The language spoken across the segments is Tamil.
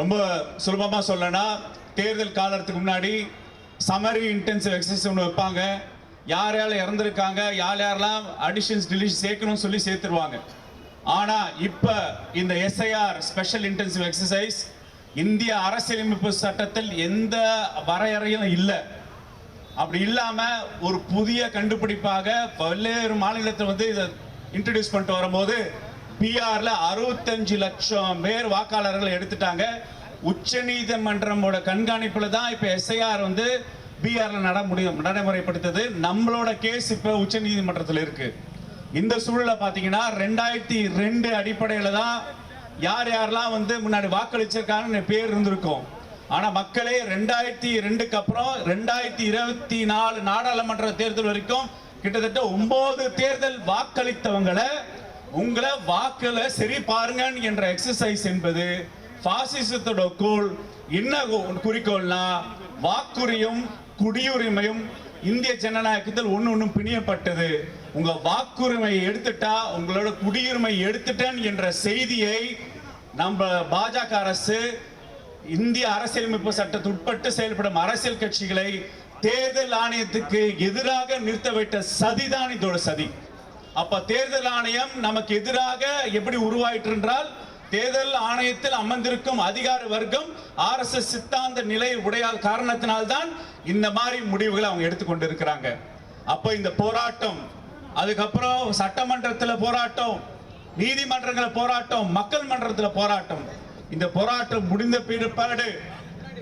ரொம்ப சுலபமாக சொல்லனா தேர்தல் காலத்துக்கு முன்னாடி சமரி இன்டென்சிவ் எக்ஸசைஸ் ஒன்று வைப்பாங்க. யார் யார் இறந்துருக்காங்க யார் யாரெல்லாம் அடிஷன்ஸ் டிலிஷன் சேர்க்கணும்னு சொல்லி சேர்த்துருவாங்க. ஆனா இப்ப இந்த எஸ்ஐஆர் ஸ்பெஷல் இன்டென்சிவ் எக்ஸசைஸ் இந்திய அரசியலமைப்பு சட்டத்தில் எந்த வரையறையும் இல்லை. அப்படி இல்லாம ஒரு புதிய கண்டுபிடிப்பாக பல்வேறு மாநிலத்தில் வந்து இதை இன்ட்ரடியூஸ் பண்ணிட்டு வரும்போது பிஆர்ல அறுபத்தஞ்சு லட்சம் பேர் வாக்காளர்கள் எடுத்துட்டாங்க. உச்ச நீதிமன்றமோட கண்காணிப்புல தான் இப்ப எஸ்ஐஆர் வந்து பிஆர்ல நட முடியும் நடைமுறைப்படுத்தது. நம்மளோட கேஸ் இப்ப உச்ச நீதிமன்றத்தில் இருக்கு. இந்த சூழலை பாத்தீங்கன்னா ரெண்டாயிரத்தி ரெண்டு அடிப்படையில தான் யார் யாரெல்லாம் வந்து முன்னாடி வாக்களிச்சிருக்காங்கன்னு பேர் இருந்திருக்கும். ஆனா மக்களே ரெண்டாயிரத்தி ரெண்டுக்கு அப்புறம் ரெண்டாயிரத்தி இருபத்தி நாலு நாடாளுமன்ற தேர்தல் வரைக்கும் கிட்டத்தட்ட ஒன்பது தேர்தல் வாக்களித்தவங்களை உங்களை வாக்குல சரி பாருங்க என்ற எக்ஸசைஸ் என்பது பாசிசத்தோட கோல். என்ன குறிக்கோள்னா வாக்குரியும் குடியுரிமையும் இந்திய ஜனநாயகத்தில் ஒன்று ஒன்றும் பிணியப்பட்டது. உங்க வாக்குரிமையை எடுத்துட்டா உங்களோட குடியுரிமை எடுத்துட்டேன் என்ற செய்தியை நம்ம பாஜக அரசு இந்திய அரசியலமைப்பு சட்டத்துட்பட்டு உட்பட்டு செயல்படும் அரசியல் கட்சிகளை தேர்தல் ஆணையத்துக்கு எதிராக நிறுத்த வைத்த சதிதான் இதோட சதி. அப்ப தேர்தல் ஆணையம் நமக்கு எதிராக எப்படி உருவாயிற்று என்றால் தேர்தல் ஆணையத்தில் அமர்ந்திருக்கும் அதிகார வர்க்கம் ஆர்எஸ்எஸ் சித்தாந்த நிலை உடைய காரணத்தினால்தான் இந்த மாதிரி முடிவுகளை அவங்க எடுத்துக்கொண்டு இருக்கிறாங்க அப்ப இந்த போராட்டம் அதுக்கப்புறம் சட்டமன்றத்தில் போராட்டம் நீதிமன்றங்கள போராட்டம் மக்கள் மன்றத்தில் போராட்டம். இந்த போராட்டம் முடிந்த பிற்பாடு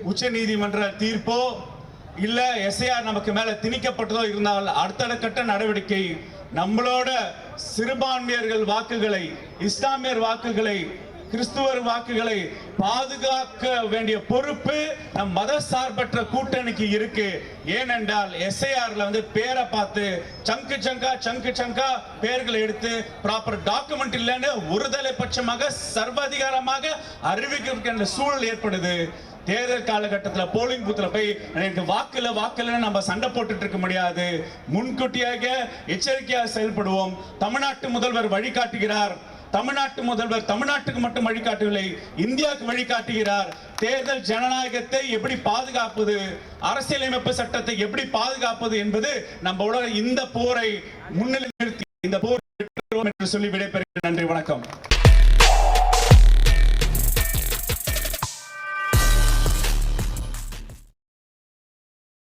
உச்ச நீதிமன்ற தீர்ப்போ இல்ல எஸ்ஐஆர் நமக்கு மேல திணிக்கப்பட்டதோ இருந்தால் அடுத்த கட்ட நடவடிக்கை நம்மளோட சிறுபான்மையர்கள் வாக்குகளை இஸ்லாமியர் வாக்குகளை கிறிஸ்துவர் வாக்குகளை பாதுகாக்க வேண்டிய பொறுப்பு நம் மத சார்பற்ற கூட்டணிக்கு இருக்கு. ஏனென்றால் எஸ்ஐஆர்ல வந்து பேரை பார்த்து சங்கு சங்கா சங்கு சங்கா பேர்களை எடுத்து ப்ராப்பர் டாக்குமெண்ட் இல்லைன்னு ஒருதலை பட்சமாக சர்வாதிகாரமாக அறிவிக்கின்ற சூழல் ஏற்படுது. தேர்தல் காலகட்டத்தில் போலிங் பூத்தில் போய் எனக்கு வாக்குல வாக்குல நம்ம சண்டை போட்டுட்டு இருக்க முடியாது. முன்கூட்டியாக எச்சரிக்கையாக செயல்படுவோம். தமிழ்நாட்டு முதல்வர் வழிகாட்டுகிறார். தமிழ்நாட்டு முதல்வர் தமிழ்நாட்டுக்கு மட்டும் வழிகாட்டவில்லை இந்தியாவுக்கு வழிகாட்டுகிறார். தேர்தல் ஜனநாயகத்தை எப்படி பாதுகாப்பது அரசியலமைப்பு சட்டத்தை எப்படி பாதுகாப்பது என்பது நம்மளோட இந்த போரை முன்னிலை நிறுத்தி இந்த போர் என்று சொல்லி விடைபெறுகிறேன். நன்றி வணக்கம்.